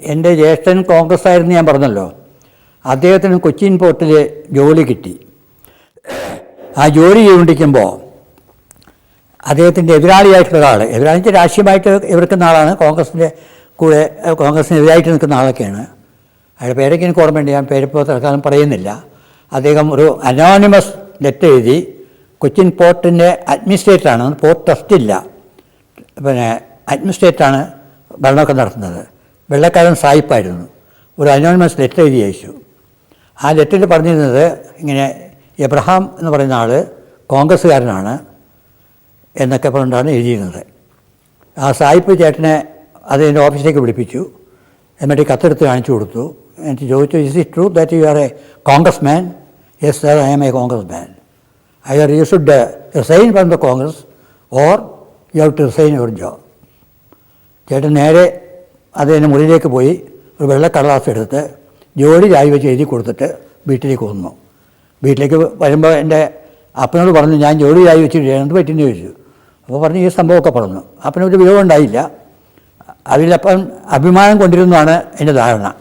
എന്റെ ജ്യേഷ്ഠൻ കോൺഗ്രസ് ആയിരുന്നു ഞാൻ പറഞ്ഞല്ലോ. അദ്ദേഹത്തിന് കൊച്ചിൻ പോർട്ടിൽ ജോലി കിട്ടി. ആ ജോലി ചെയ്തുകൊണ്ടിരിക്കുമ്പോൾ അദ്ദേഹത്തിന്റെ എതിരാളിയായിട്ടുള്ള ഒരാൾ എതിരാളി രാഷ്ട്രീയമായിട്ട് എതിർക്കുന്ന ആളാണ്. കോൺഗ്രസിന്റെ കൂടെ കോൺഗ്രസിനെതിരായിട്ട് നിൽക്കുന്ന ആളൊക്കെയാണ്. അയാളുടെ പേരൊക്കെ എനിക്ക് ഓർമ്മയുണ്ട്. ഞാൻ പേരിപ്പോൾ തൽക്കാലം പറയുന്നില്ല. അദ്ദേഹം ഒരു അനോണിമസ് ലെറ്റർ എഴുതി കൊച്ചിൻ പോർട്ടിന്റെ അഡ്മിനിസ്ട്രേറ്ററാണ്. പോർട്ട് ട്രസ്റ്റ് ഇല്ല. പിന്നെ അഡ്മിനിസ്ട്രേറ്ററാണ് ഭരണമൊക്കെ നടത്തുന്നത്. വെള്ളക്കാരൻ സായിപ്പായിരുന്നു. ഒരു അനോണിമസ് ലെറ്റർ എഴുതി അയച്ചു. ആ ലെറ്ററിൽ പറഞ്ഞിരുന്നത് ഇങ്ങനെ എബ്രഹാം എന്ന് പറയുന്ന ആൾ കോൺഗ്രസ്സുകാരനാണ് എന്നൊക്കെ പറഞ്ഞിട്ടാണ് എഴുതിയിരുന്നത്. ആ സായിപ്പ് ചേട്ടനെ അത് എന്റെ ഓഫീസിലേക്ക് വിളിപ്പിച്ചു. എന്നിട്ട് കത്തെടുത്ത് കാണിച്ചു കൊടുത്തു. എന്നിട്ട് ചോദിച്ചു is it true that you are a Congress man yes sir I am a Congress man I are you should resign from the Congress or you have to resign your job ചേട്ടൻ നേരെ അത് എന്റെ മുറിയിലേക്ക് പോയി ഒരു വെള്ള കടലാസ് എടുത്ത് ജോലി രാജി വെച്ച് എഴുതി കൊടുത്തിട്ട് വീട്ടിലേക്ക് വന്നു. വീട്ടിലേക്ക് വരുമ്പോൾ എന്റെ അപ്പനോട് പറഞ്ഞു ഞാൻ ജോലി രാജി വെച്ചിട്ട് എന്ത് പറ്റിയെന്ന് ചോദിച്ചു. അപ്പോൾ പറഞ്ഞു ഈ സംഭവമൊക്കെ പറഞ്ഞു. അപ്പനൊരു വിരോധം ഉണ്ടായില്ല. അതിലപ്പം അഭിമാനം കൊണ്ടിരുന്നതാണ് എന്റെ ധാരണ.